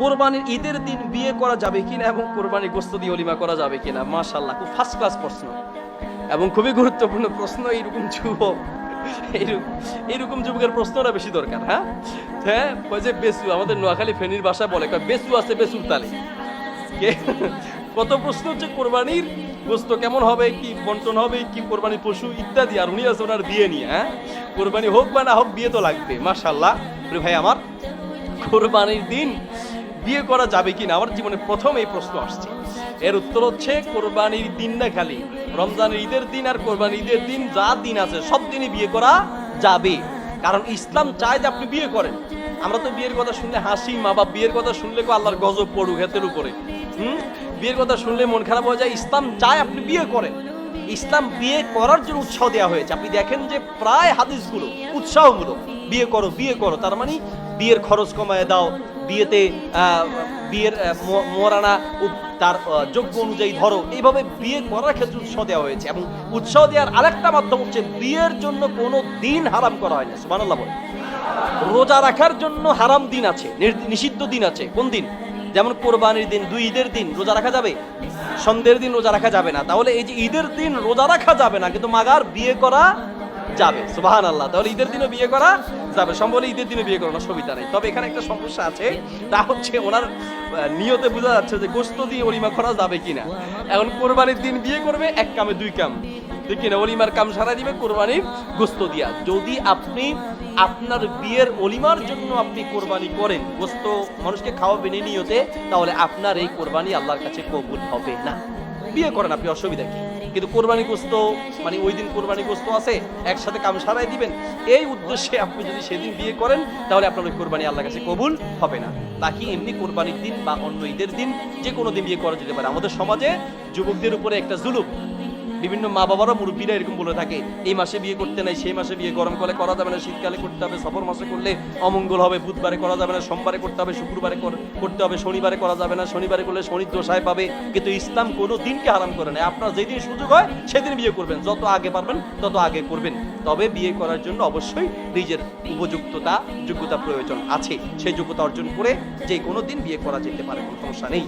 কোরবানির ঈদের দিন বিয়ে করা যাবে কিনা এবং কোরবানির গোস্ত দিয়ে অলিমা করা যাবে কিনা? মাশাল্লাহ খুব ফার্স্ট ক্লাস প্রশ্ন। এবং খুবই গুরুত্বপূর্ণ প্রশ্ন, এইরকম যুবক, এইরকম যুবকের প্রশ্নটা বেশি দরকার হ্যাঁ? হ্যাঁ ওই যে বেসু, আমাদের নোয়াখালী ফেনীর ভাষায় বলে বেসু আছে, বেসুর তালে। কত প্রশ্ন হচ্ছে, কোরবানির গোস্ত কেমন হবে? কি বন্টন হবে? কি কোরবানি পশু? ইত্যাদি, আর উনি আছে ওনার বিয়ে নিয়ে হ্যাঁ? কোরবানি হোক বা না হোক, বিয়ে তো লাগবে মাশাল্লাহ প্রিয় ভাই, আমার কোরবানির দিন বিয়ে করা যাবে কিনা? আমার জীবনে প্রথম এই প্রশ্ন আসছে। এর উত্তর হচ্ছে, কোরবানির দিন না খালি। রমজানের ঈদের দিন আর কোরবানির ঈদের দিন যা দিন আছে, সব দিনই বিয়ে করা যাবে। কারণ ইসলাম চায় যে আপনি বিয়ে করেন। আমরা তো বিয়ের কথা শুনলে হাসি মা বাপ বিয়ের কথা শুনলে কো আল্লাহর গজব পড়ুক হেতের উপরে। হুম? বিয়ের কথা শুনলে মন খারাপ হয়ে যায়। ইসলাম চায় আপনি বিয়ে করেন। ইসলাম বিয়ে করার জন্য উৎসাহ দেওয়া হয়েছে। আপনি দেখেন যে প্রায় হাদিসগুলো উৎসাহমূলক। বিয়ে করো বিয়ে করো, তার মানে বিয়ের খরচ কমায় দাও, বিয়েতে বিয়ের মরানা তার যোগ্য অনুযায়ী ধরো, এইভাবে বিয়ে করার ক্ষেত্রে উৎসাহ দেওয়া হয়েছে এবং উৎসাহ দেওয়ার আরেকটা মাধ্যম হচ্ছে বিয়ের জন্য কোনো দিন হারাম করা হয় না, সুবহানাল্লাহ বলে রোজা রাখার জন্য হারাম দিন আছে নিষিদ্ধ দিন আছে। কোন দিন? যেমন কোরবানির দিন, দুই ঈদের দিন রোজা রাখা যাবে, সন্ধ্যের দিন রোজা রাখা যাবে না। তাহলে এই যে ঈদের দিন রোজা রাখা যাবে না, কিন্তু মাগার বিয়ে করা যাবে। সুবাহান আল্লাহ তাহলে ঈদের দিনে বিয়ে করা যাবে। সম্ভব ঈদের দিনে বিয়ে করানো সুবিধা নেই। তবে এখানে একটা সমস্যা আছে, তা হচ্ছে ওনার নিয়তে বোঝা যাচ্ছে যে গোস্ত দিয়ে অলিমা করা যাবে কিনা। এখন কোরবানির দিন বিয়ে করবে, এক কামে দুই কাম। ঠিক কিনা? অলিমার কাম সারাই দিবে, কোরবানির গোস্ত দিয়া। যদি আপনি আপনার বিয়ের অলিমার জন্য আপনি কোরবানি করেন, গোস্ত মানুষকে খাওয়াবেন এই নিয়তে, তাহলে আপনার এই কোরবানি আল্লাহর কাছে কবুল হবে না। বিয়ে করেন আপনি, অসুবিধা কি? কিন্তু কোরবানি গোস্ত মানে ওই দিন কোরবানি গোস্ত আছে, একসাথে কাম সারাই দিবেন। এই উদ্দেশ্যে আপনি যদি সেদিন বিয়ে করেন, তাহলে আপনার ওই কোরবানি আল্লাহর কাছে কবুল হবে না। বাকি এমনি কোরবানির দিন বা অন্য ঈদের দিন যে কোনো দিন বিয়ে করা যেতে পারে। আমাদের সমাজে যুবকদের উপরে একটা জুলুম। বিভিন্ন মা বাবারা মুরব্বীরা এরকম বলে থাকে, এই মাসে বিয়ে করতে নাই, সেই মাসে বিয়ে গরমকালে করা যাবে না, শীতকালে করতে হবে, সফর মাসে করলে অমঙ্গল হবে, বুধবারে করা যাবে না, সোমবারে করতে হবে, শুক্রবারে করতে হবে, শনিবারে করা যাবে না, শনিবারে করলে শনির দোষায় পাবে। কিন্তু ইসলাম কোনো দিনকে হারাম করে না আপনার যেদিন সুযোগ হয়, সেদিন বিয়ে করবেন। যত আগে পারবেন, তত আগে করবেন। তবে বিয়ে করার জন্য অবশ্যই নিজের উপযুক্ততা, যোগ্যতা প্রয়োজন আছে। সেই যোগ্যতা অর্জন করে যে কোনো দিন বিয়ে করা যেতে পারে, কোনো সমস্যা নেই।